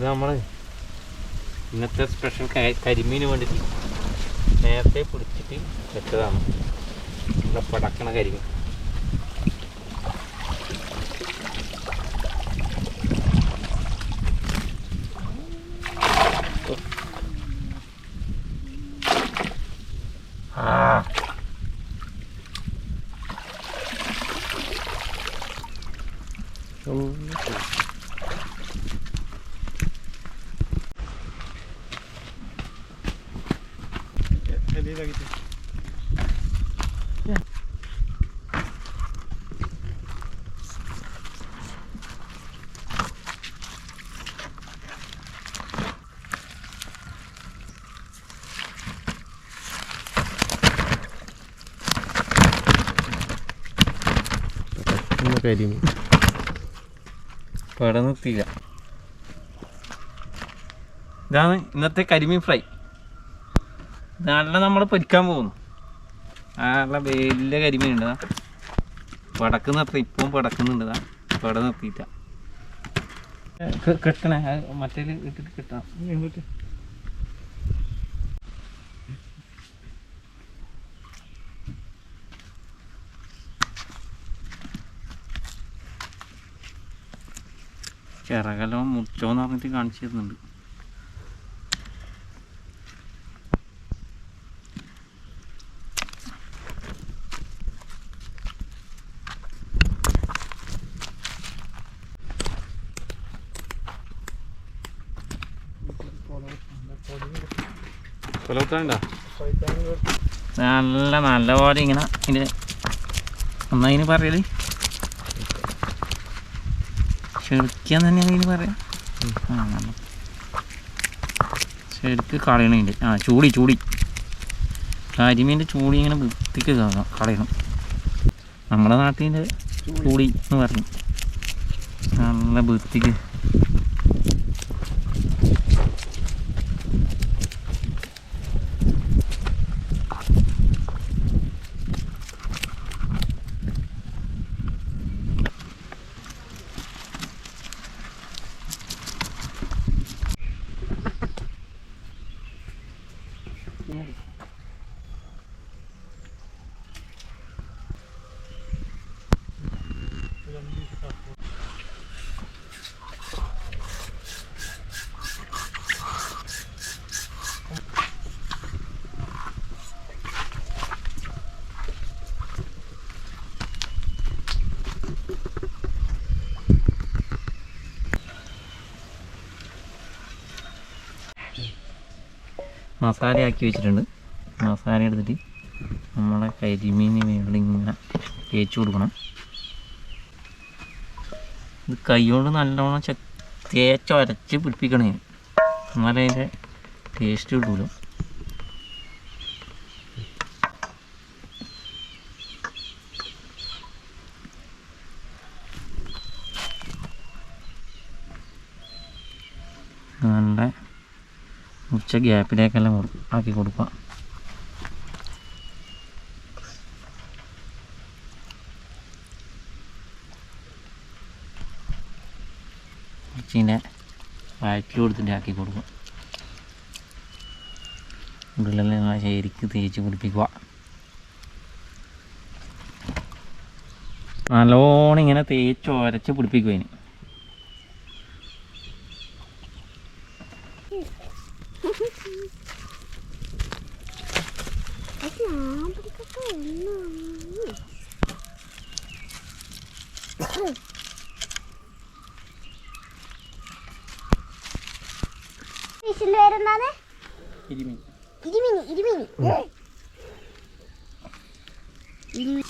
ഇത് നമ്മൾ ഇന്നത്തെ സ്പെഷ്യൽ കരിമീന് വേണ്ടിയിട്ട് നേരത്തെ പിടിച്ചിട്ട് വെച്ചതാണ്. നമ്മുടെ പടക്കണ കരിമീൻ. ആ കരിമീൻ പട നിർത്തിയില്ല ഇതാണ് ഇന്നത്തെ കരിമീൻ ഫ്രൈ നല്ല നമ്മൾ പൊരിക്കാൻ പോകുന്നു. നല്ല വലിയ കരിമീൻ ഉണ്ട് ദാ. പടക്ക് നിർത്തി ഇപ്പം പടക്കുന്നുണ്ട്. പട നിർത്തിയിട്ട. കെട്ടണേ. മറ്റേ ഇട്ടിട്ട് കെട്ടണം. ചിറകലോ മുറിച്ചോന്ന് പറഞ്ഞിട്ട് കാണിച്ചു തരുന്നുണ്ട്. നല്ല നല്ല പോലെ ഇങ്ങനെ ഇത് ഒന്നതിന് പറയൽ? ചെറുക്കാൻ തന്നെയാണ് ഇതിന് പറയാം. ആ ശരിക്ക് കളയണില്ല ആ ചൂടി ചൂടി. കരിമീന്റെ ചൂടി ഇങ്ങനെ വൃത്തിക്ക് കള- കളയണം. നമ്മുടെ നാട്ടിന്റെ ചൂടി എന്ന് പറഞ്ഞു. നല്ല വൃത്തിക്ക് മസാല ആക്കി വെച്ചിട്ടുണ്ട്. മസാല എടുത്തിട്ട് നമ്മളെ കരിമീൻ മേളിൽ ഇങ്ങനെ തേച്ച് കൊടുക്കണം. ഇത് കൈകൊണ്ട് നല്ലോണം ചെ തേച്ച് അരച്ച് പിടിപ്പിക്കണേ. എന്നാലേ അതിന്റെ ടേസ്റ്റ് കിട്ടുമല്ലോ നല്ല ഉച്ച ഗ്യാപ്പിലേക്കെല്ലാം ആക്കി കൊടുക്കുക. ഉച്ചീന്റെ വയറ്റിൽ കൊടുത്തിട്ട് ആക്കി കൊടുക്കും. ഉള്ളിലെല്ലാം നല്ല ശരിക്ക് തേച്ച് പിടിപ്പിക്കുക. നല്ലോണം ഇങ്ങനെ തേച്ച് ഒരച്ച് പിടിപ്പിക്കുക അതിന്. ഫിഷിന്റെ പേരെന്താണ് ഇരുമിനി ഇരുമിനി. ഇരുമി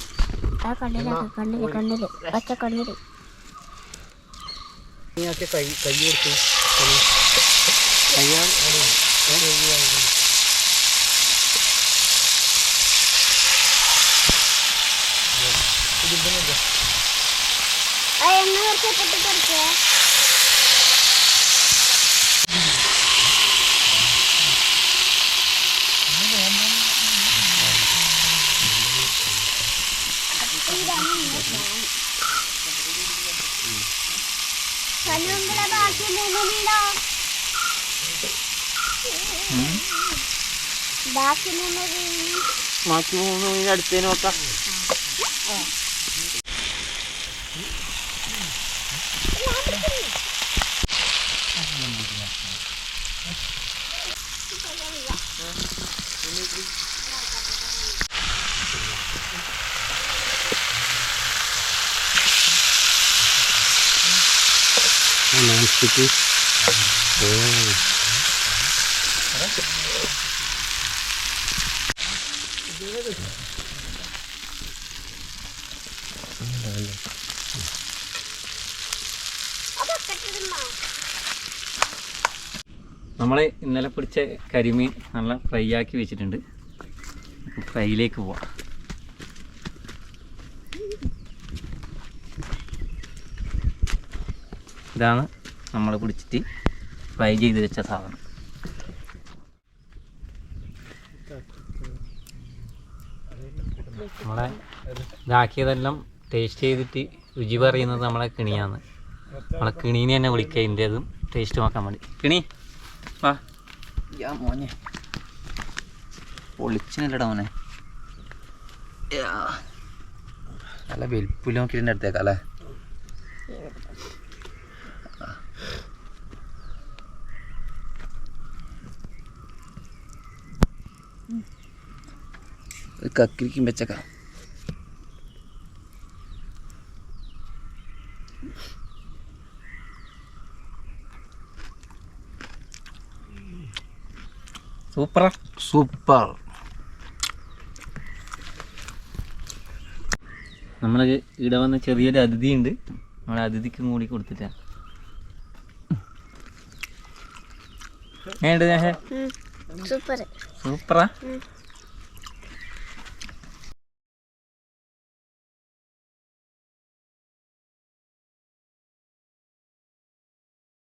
ആ കണ്ണിലൊക്കെ കണ്ണിൽ കണ്ണിൽ. പച്ച കണ്ണിൽ. കൈ കൈ കൊടുത്തു ആ എണ്ണ കുറച്ച് പൊട്ടിത്തെറിക്കേ ബാക്കി മൂന്ന് മീൻ അടുത്തേ നോക്കാം. ആ. നോൺ സ്റ്റിക്ക് നമ്മൾ ഇന്നലെ പിടിച്ച കരിമീൻ നല്ല ഫ്രൈ ആക്കി വെച്ചിട്ടുണ്ട്. ഫ്രൈയിലേക്ക് പോവാം. ഇതാണ് നമ്മൾ പിടിച്ചിട്ട് ഫ്രൈ ചെയ്ത് വെച്ച സാധനം. നമ്മളെ ഇതാക്കിയതെല്ലാം ടേസ്റ്റ് ചെയ്തിട്ട് രുചി പറയുന്നത് നമ്മളെ കിണിയാണ്. നമ്മളെ കിണീനെ തന്നെ വിളിക്കുക ഇതിന്റെതും ടേസ്റ്റ് നോക്കാൻ വേണ്ടി. കിണി വാ. യാ മോനെ. പൊളിച്ചിനല്ലടാ മോനെ. നല്ല വെൽപ്പിൽ നോക്കിയിട്ട് അല്ലേ? കക്കിരിക്കും വെച്ചേക്കാം സൂപ്പറാ സൂപ്പർ നമ്മൾ ഇവിടെ വന്ന ചെറിയൊരു അതിഥി ഉണ്ട് നമ്മളെ അതിഥിക്കും കൂടി കൊടുത്തിട്ടാ. ഏണ്ട് സൂപ്പർ സൂപ്പറാ